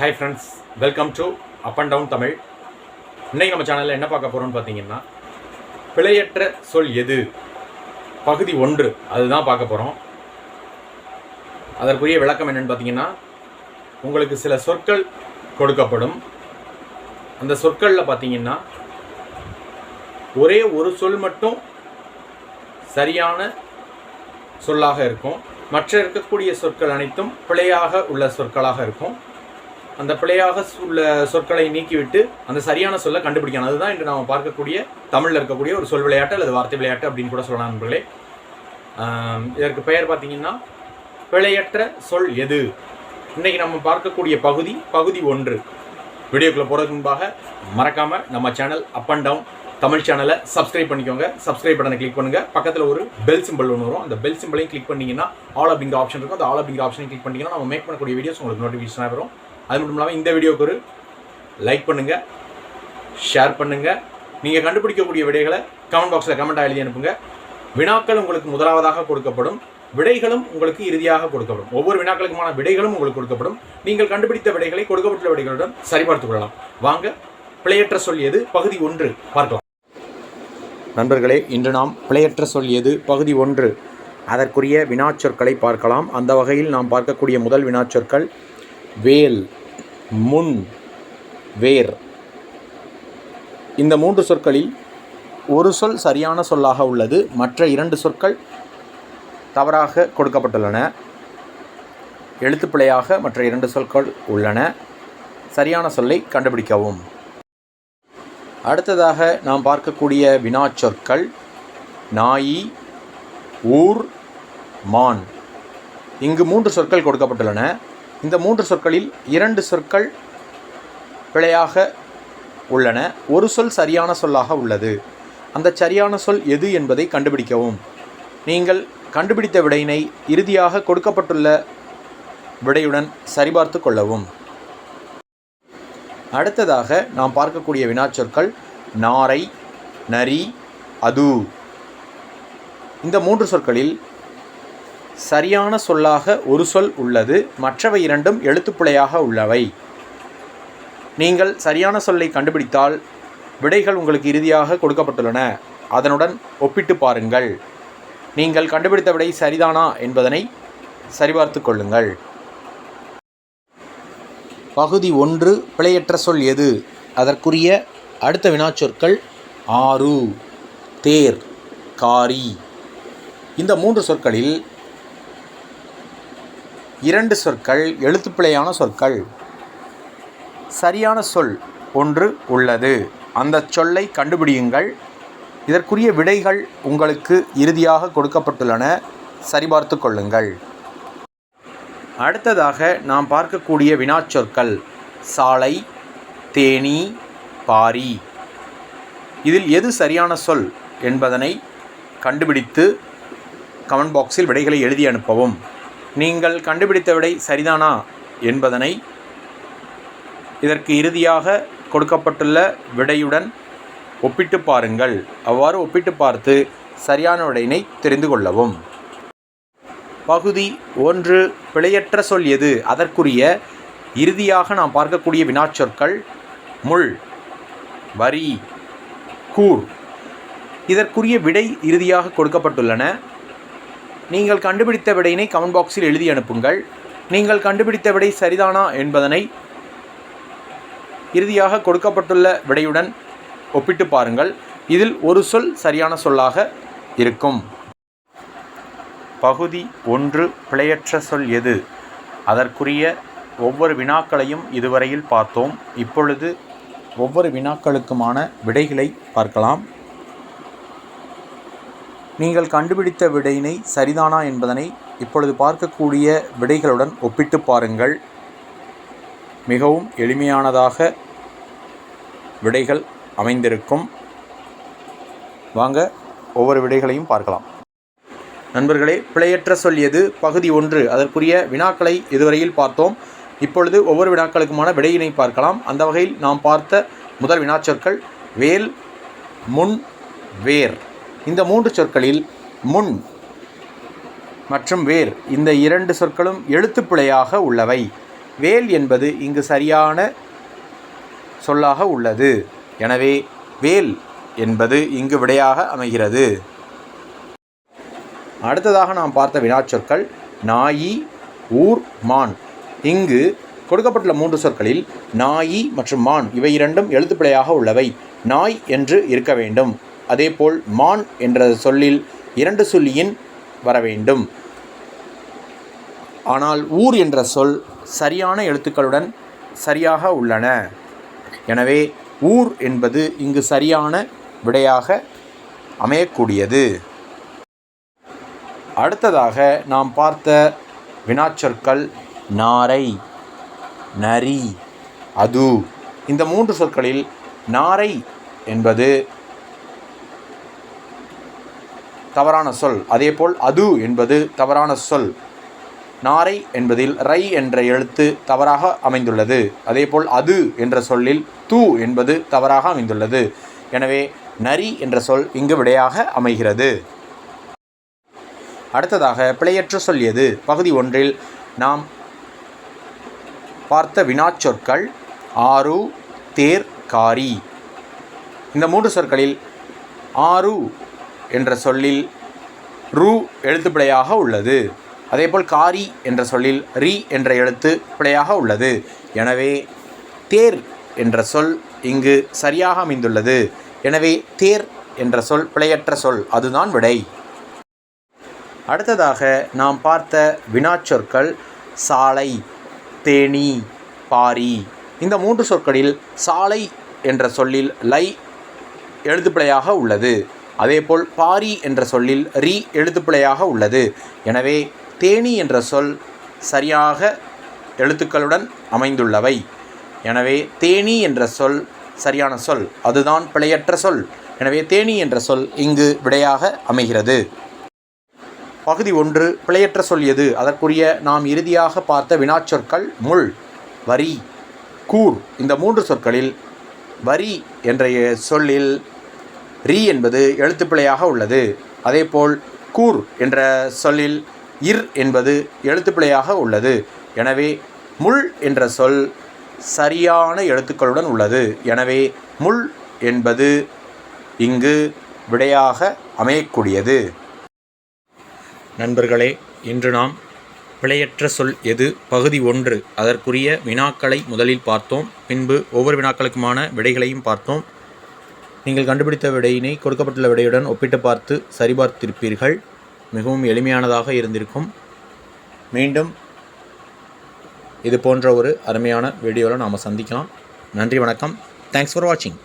Hi friends welcome to up and down Tamil இன்னைக்கு நம்ம சேனலில் என்ன பார்க்க போகிறோம்னு பார்த்தீங்கன்னா பிழையற்ற சொல் எது? பகுதி ஒன்று. அதுதான் பார்க்க போகிறோம் அதற்குரிய விளக்கம் என்னென்னு பார்த்தீங்கன்னா உங்களுக்கு சில சொற்கள் கொடுக்கப்படும். அந்த சொற்களில் பார்த்தீங்கன்னா ஒரே ஒரு சொல் மட்டும் சரியான சொல்லாக இருக்கும். மற்ற இருக்கக்கூடிய சொற்கள் அனைத்தும் பிழையாக உள்ள சொற்களாக இருக்கும். அந்த பிழையாக உள்ள சொற்களை நீக்கிவிட்டு அந்த சரியான சொல்லை கண்டுபிடிக்கணும். அதுதான் இன்று நாம் பார்க்கக்கூடிய தமிழில் இருக்கக்கூடிய ஒரு சொல் விளையாட்டு அல்லது வார்த்தை விளையாட்டு அப்படின்னு கூட சொல்லலாம் நண்பர்களே. இதற்கு பெயர் பார்த்தீங்கன்னா பிழையற்ற சொல் எது? இன்னைக்கு நம்ம பார்க்கக்கூடிய பகுதி பகுதி ஒன்று. வீடியோக்குள்ளே போகிறதுக்கு முன்பாக மறக்காமல் நம்ம channel up and down Tamil சேனலை சப்ஸ்கிரைப் பண்ணிக்கோங்க. சப்ஸ்கிரைப் பட்டனை கிளிக் பண்ணுங்கள் பக்கத்தில் ஒரு பெல் சிம்பிள் ஒன்று வரும். அந்த பெல் சிம்பிளையும் கிளிக் பண்ணிங்கன்னா ஆல் அப்படிங்கிற ஆப்ஷன் இருக்கும். அந்த ஆல் அப்படிங்கிற ஆப்ஷனையும் கிளிக் பண்ணிங்கன்னா நம்ம மேக் பண்ணக்கூடிய வீடியோஸ் உங்களுக்கு நோட்டிஃபிகேஷனாக வரும். அது மட்டும் இல்லாமல் இந்த வீடியோக்கு ஒரு லைக் பண்ணுங்கள் ஷேர் பண்ணுங்கள் நீங்கள் கண்டுபிடிக்கக்கூடிய விடைகளை கமெண்ட் பாக்ஸில் கமெண்ட்டாக எழுதி அனுப்புங்க. வினாக்கள் உங்களுக்கு முதலாவதாக கொடுக்கப்படும் விடைகளும் உங்களுக்கு இறுதியாக கொடுக்கப்படும். ஒவ்வொரு வினாக்களுக்குமான விடைகளும் உங்களுக்கு கொடுக்கப்படும். நீங்கள் கண்டுபிடித்த விடைகளை கொடுக்கப்பட்டுள்ள விடைகளுடன் சரிபார்த்துக் கொள்ளலாம். வாங்க பிழையற்ற சொல் எது? பகுதி ஒன்று. பார்க்கலாம். நண்பர்களே இன்று நாம் பிழையற்ற சொல் எது? பகுதி ஒன்று. அதற்குரிய வினாச்சொற்களை பார்க்கலாம். அந்த வகையில் நாம் பார்க்கக்கூடிய முதல் வினாச்சொற்கள் வேல். முன் வேர். இந்த மூன்று சொற்களில் ஒரு சொல் சரியான சொல்லாக உள்ளது. மற்ற இரண்டு சொற்கள் தவறாக கொடுக்கப்பட்டுள்ளன. எழுத்துப்பிழையாக மற்ற இரண்டு சொற்கள் உள்ளன. சரியான சொல்லை கண்டுபிடிக்கவும். அடுத்ததாக நாம் பார்க்கக்கூடிய வினாச்சொற்கள் நாயி ஊர் மான். இங்கு மூன்று சொற்கள் கொடுக்கப்பட்டுள்ளன. இந்த மூன்று சொற்களில் இரண்டு சொற்கள் பிழையாக உள்ளன. ஒரு சொல் சரியான சொல்லாக உள்ளது. அந்த சரியான சொல் எது என்பதை கண்டுபிடிக்கவும். நீங்கள் கண்டுபிடித்த விடையினை இறுதியாக கொடுக்கப்பட்டுள்ள விடையுடன் சரிபார்த்து கொள்ளவும். அடுத்ததாக நாம் பார்க்கக்கூடிய வினாச்சொற்கள் நாரை நரி அது. இந்த மூன்று சொற்களில் சரியான சொல்லாக ஒரு சொல் உள்ளது மற்றவை இரண்டும் எழுத்துப்பிழையாக உள்ளவை. நீங்கள் சரியான சொல்லை கண்டுபிடித்தால் விடைகள் உங்களுக்கு இறுதியாக கொடுக்கப்பட்டுள்ளன. அதனுடன் ஒப்பிட்டு பாருங்கள். நீங்கள் கண்டுபிடித்த விடை சரிதானா என்பதனை சரிபார்த்து கொள்ளுங்கள். பகுதி ஒன்று பிழையற்ற சொல் எது? அதற்குரிய அடுத்த வினாச்சொற்கள் ஆறு தேர் காரி. இந்த மூன்று சொற்களில் இரண்டு சொற்கள் எழுத்துப்பிழையான சொற்கள். சரியான சொல் ஒன்று உள்ளது. அந்த சொல்லை கண்டுபிடியுங்கள். இதற்குரிய விடைகள் உங்களுக்கு இறுதியாக கொடுக்கப்பட்டுள்ளன. சரிபார்த்து கொள்ளுங்கள். அடுத்ததாக நாம் பார்க்கக்கூடிய வினாச்சொற்கள். சாலை தேனி பாரி. இதில் எது சரியான சொல் என்பதனை கண்டுபிடித்து கமெண்ட் பாக்ஸில் விடைகளை எழுதி அனுப்பவும். நீங்கள் கண்டுபிடித்த விடை சரிதானா என்பதனை இதற்கு இறுதியாக கொடுக்கப்பட்டுள்ள விடையுடன் ஒப்பிட்டு பாருங்கள். அவ்வாறு ஒப்பிட்டு பார்த்து சரியான விடையினை தெரிந்து கொள்ளவும். பகுதி ஒன்று பிழையற்ற சொல் எது? அதற்குரிய இறுதியாக நாம் பார்க்கக்கூடிய வினாச்சொற்கள் முள் வரி கூர். இதற்குரிய விடை இறுதியாக கொடுக்கப்பட்டுள்ளன. நீங்கள் கண்டுபிடித்த விடையினை கமெண்ட் பாக்ஸில் எழுதி அனுப்புங்கள். நீங்கள் கண்டுபிடித்த விடை சரிதானா என்பதனை இறுதியாக கொடுக்கப்பட்டுள்ள விடையுடன் ஒப்பிட்டு பாருங்கள். இதில் ஒரு சொல் சரியான சொல்லாக இருக்கும். பகுதி ஒன்று பிழையற்ற சொல் எது? அதற்குரிய ஒவ்வொரு வினாக்களையும் இதுவரையில் பார்த்தோம். இப்பொழுது ஒவ்வொரு வினாக்களுக்குமான விடைகளை பார்க்கலாம். நீங்கள் கண்டுபிடித்த விடையினை சரிதானா என்பதனை இப்பொழுது பார்க்கக்கூடிய விடைகளுடன் ஒப்பிட்டு பாருங்கள். மிகவும் எளிமையானதாக விடைகள் அமைந்திருக்கும். வாங்க ஒவ்வொரு விடைகளையும் பார்க்கலாம். நண்பர்களே பிழையற்ற சொல் எது பகுதி ஒன்று. அதற்குரிய வினாக்களை இதுவரையில் பார்த்தோம். இப்பொழுது ஒவ்வொரு வினாக்களுக்குமான விடையினை பார்க்கலாம். அந்த வகையில் நாம் பார்த்த முதல் வினாச்சொற்கள் வேல் முன் வேர். இந்த மூன்று சொற்களில் முன் மற்றும் வேர் இந்த இரண்டு சொற்களும் எழுத்துப்பிழையாக உள்ளவை. வேல் என்பது இங்கு சரியான சொல்லாக உள்ளது. எனவே வேல் என்பது இங்கு விடையாக அமைகிறது. அடுத்ததாக நாம் பார்த்த வினாச்சொற்கள் நாயி ஊர் மான். இங்கு கொடுக்கப்பட்டுள்ள மூன்று சொற்களில் நாயி மற்றும் மான் இவை இரண்டும் எழுத்துப்பிழையாக உள்ளவை. நாய் என்று இருக்க வேண்டும். அதேபோல் மான் என்ற சொல்லில் இரண்டு சொல்லியின் வர வேண்டும். ஆனால் ஊர் என்ற சொல் சரியான எழுத்துக்களுடன் சரியாக உள்ளன. எனவே ஊர் என்பது இங்கு சரியான விடையாக அமையக்கூடியது. அடுத்ததாக நாம் பார்த்த வினாச்சொற்கள் நாரை நரி அது. இந்த மூன்று சொற்களில் நாரை என்பது தவறான சொல். அதேபோல் அது என்பது தவறான சொல். நாரை என்பதில் ரை என்ற எழுத்து தவறாக அமைந்துள்ளது. அதேபோல் அது என்ற சொல்லில் தூ என்பது தவறாக அமைந்துள்ளது. எனவே நரி என்ற சொல் இங்கு விடையாக அமைகிறது. அடுத்ததாக பிழையற்ற சொல் எது? பகுதி ஒன்றில் நாம் பார்த்த வினாச்சொற்கள் ஆறு தேர் காரி. இந்த மூன்று சொற்களில் ஆறு என்ற சொல்லில் ரு எழுத்துப்பிழையாக உள்ளது. அதேபோல் காரி என்ற சொல்லில் ரி என்ற எழுத்து பிழையாக உள்ளது. எனவே தேர் என்ற சொல் இங்கு சரியாக அமைந்துள்ளது. எனவே தேர் என்ற சொல் பிழையற்ற சொல் அதுதான் விடை. அடுத்ததாக நாம் பார்த்த வினாச்சொற்கள் சாலை தேனி பாரி. இந்த மூன்று சொற்களில் சாலை என்ற சொல்லில் லை எழுத்துப்பிழையாக உள்ளது. அதேபோல் பாரி என்ற சொல்லில் ரி எழுத்துப்பிழையாக உள்ளது. எனவே தேனி என்ற சொல் சரியாக எழுத்துக்களுடன் அமைந்துள்ளவை. எனவே தேனி என்ற சொல் சரியான சொல் அதுதான் பிழையற்ற சொல். எனவே தேனி என்ற சொல் இங்கு விடையாக அமைகிறது. பகுதி ஒன்று பிழையற்ற சொல் எது? அதற்குரிய நாம் இறுதியாக பார்த்த வினாச்சொற்கள் முள் வரி கூர். இந்த மூன்று சொற்களில் வரி என்ற சொல்லில் ரி என்பது எழுத்துப்பிழையாக உள்ளது. அதேபோல் கூர் என்ற சொல்லில் இர் என்பது எழுத்துப்பிழையாக உள்ளது. எனவே முள் என்ற சொல் சரியான எழுத்துக்களுடன் உள்ளது. எனவே முள் என்பது இங்கு விடையாக அமையக்கூடியது. நண்பர்களே இன்று நாம் பிழையற்ற சொல் எது? பகுதி ஒன்று. அதற்குரிய வினாக்களை முதலில் பார்த்தோம். பின்பு ஒவ்வொரு வினாக்களுக்குமான விடைகளையும் பார்த்தோம். நீங்கள் கண்டுபிடித்த விடையினை கொடுக்கப்பட்டுள்ள விடையுடன் ஒப்பிட்டு பார்த்து சரிபார்த்திருப்பீர்கள். மிகவும் எளிமையானதாக இருந்திருக்கும். மீண்டும் இது போன்ற ஒரு அருமையான வீடியோவில் நாம் சந்திக்கலாம். நன்றி வணக்கம். தேங்க்ஸ் ஃபார் வாட்சிங்